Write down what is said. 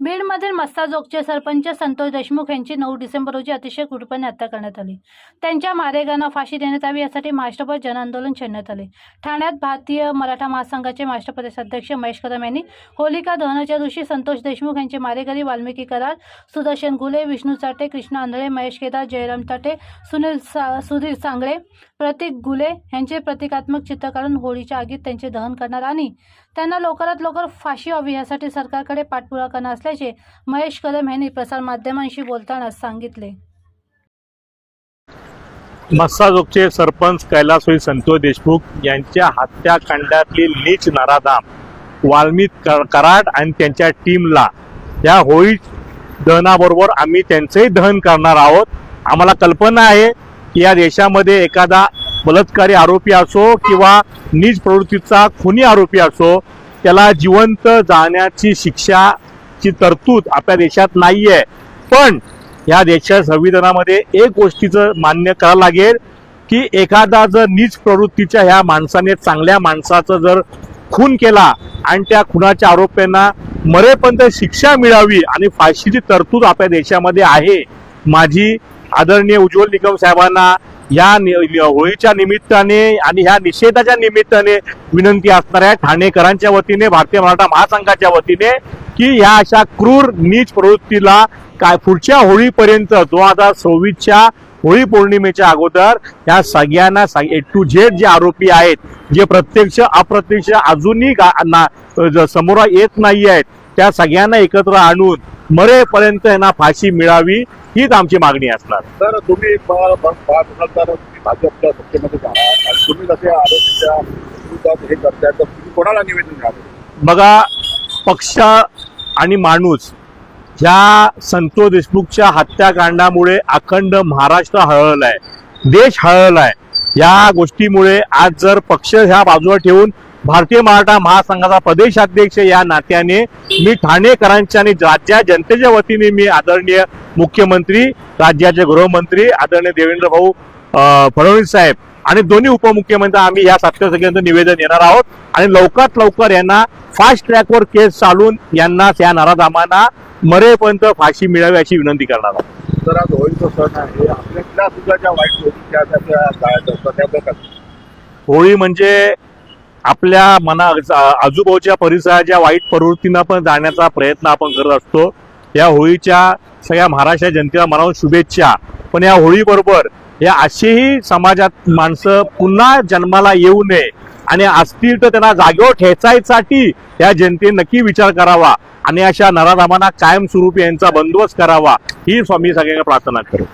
बीडमधील मस्ताजोगचे सरपंच संतोष देशमुख यांची नऊ डिसेंबर रोजी अतिशय क्रूरपणे हत्या करण्यात आली. त्यांच्या मारेगांना फाशी देण्यात यावी यासाठी महाराष्ट्रभर जनआंदोलन छेडण्यात आले. ठाण्यात भारतीय मराठा महासंघाचे महाराष्ट्र प्रदेश अध्यक्ष महेश कदम यांनी होलिका दहनाच्या दिवशी संतोष देशमुख यांचे मारेकरी वाल्मिकी करार सुदर्शन गुले विष्णू चाटे कृष्ण आंधळे महेश केदार जयराम ताटे सुनील सा सुधीर सांगळे प्रतीक गुले यांचे प्रतिकात्मक चित्र काढून होळीच्या आगीत त्यांचे दहन करणार आणि त्यांना लवकरात लवकर फाशी व्हावी यासाठी सरकारकडे पाठपुरावा करणार असल्याचे महेश कदम यांनी प्रसारमाध्यमांशी बोलताना सांगितले. मस्साजोगचे सरपंच कैलासोई संतोष देशमुख यांच्या हत्याकांडातली नीच नाराधाम वाल्मी कराड आणि त्यांच्या टीमला. या होळी दहनाबरोबर आम्ही त्यांचंही दहन करणार आहोत. आम्हाला कल्पना आहे की या देशामध्ये एखादा बलात्कारी आरोपी असो किंवा नीच प्रवृत्तीचा खुनी आरोपी असो त्याला जिवंत जाण्याची शिक्षा ची तरतूद आपल्या देशात नाही आहे पण ह्या देशाच्या संविधानामध्ये एक गोष्टीचं मान्य करावं लागेल की एखादा जर नीच प्रवृत्तीच्या ह्या माणसाने चांगल्या माणसाचं जर खून केला आणि त्या खुनाच्या आरोप्यांना मरेपर्यंत शिक्षा मिळावी आणि फाशीची तरतूद आपल्या देशामध्ये आहे माझी आदरणीय उज्ज्वल निकम साहेबांना या नि- होळीच्या निमित्ताने आणि ह्या निषेधाच्या निमित्ताने विनंती असणाऱ्या ठाणेकरांच्या वतीने भारतीय मराठा महासंघाच्या वतीने की ह्या अशा क्रूर नीच प्रवृत्तीला काय पुढच्या होळीपर्यंत दोन हजार सव्वीसच्या होळी पौर्णिमेच्या अगोदर या सगळ्यांना ए टू झेड जे आरोपी आहेत जे प्रत्यक्ष अप्रत्यक्ष अजूनही समोर येत नाही आहेत त्या सगळ्यांना एकत्र आणून मरेपर्यंत यांना फाशी मिळावी हीच आमची मागणी असणार. तर तुम्ही भाजपच्या सत्तेमध्ये जाणार तुम्ही जसे आरोपीच्या विरोधात हे करताय तर तुम्ही कोणाला निवेदन बघा पक्ष आणि माणूस ह्या संतो देशमुखच्या हत्याकांडामुळे अखंड महाराष्ट्र हळहळलाय. देश हळहळलाय. या गोष्टीमुळे आज जर पक्ष ह्या बाजूला ठेवून भारतीय मराठा महासंघाचा प्रदेशाध्यक्ष या नात्याने मी ठाणेकरांच्या आणि राज्या जनतेच्या वतीने मी आदरणीय मुख्यमंत्री राज्याचे गृहमंत्री आदरणीय देवेंद्र भाऊ फडणवीस साहेब आणि दोन्ही उपमुख्यमंत्री आम्ही या सत्तेसगळ्यांचं निवेदन देणार आहोत. आणि लवकरात लवकर यांना फास्ट ट्रॅकवर केस चालून यांना या नराधामांना मरेपर्यंत फाशी मिळावी अशी विनंती करणार आहोत. तर आज होळीचा सण आहे. आपल्यातल्या सुद्धा ज्या वाईट त्या त्या होळी म्हणजे आपल्या मना आजूबाजूच्या परिसराच्या वाईट प्रवृत्तींना पण जाण्याचा प्रयत्न आपण करत असतो या होळीच्या सगळ्या महाराष्ट्र जनतेला मनावून शुभेच्छा. पण या होळीबरोबर या अशीही समाजात माणसं पुन्हा जन्माला येऊ नये आणि असतील तर त्यांना जागेवर ठेचायसाठी या जनतेने नक्की विचार करावा आणि अशा नराधामांना कायमस्वरूपी यांचा बंदोबस्त करावा ही स्वामी सगळ्यांना प्रार्थना करू.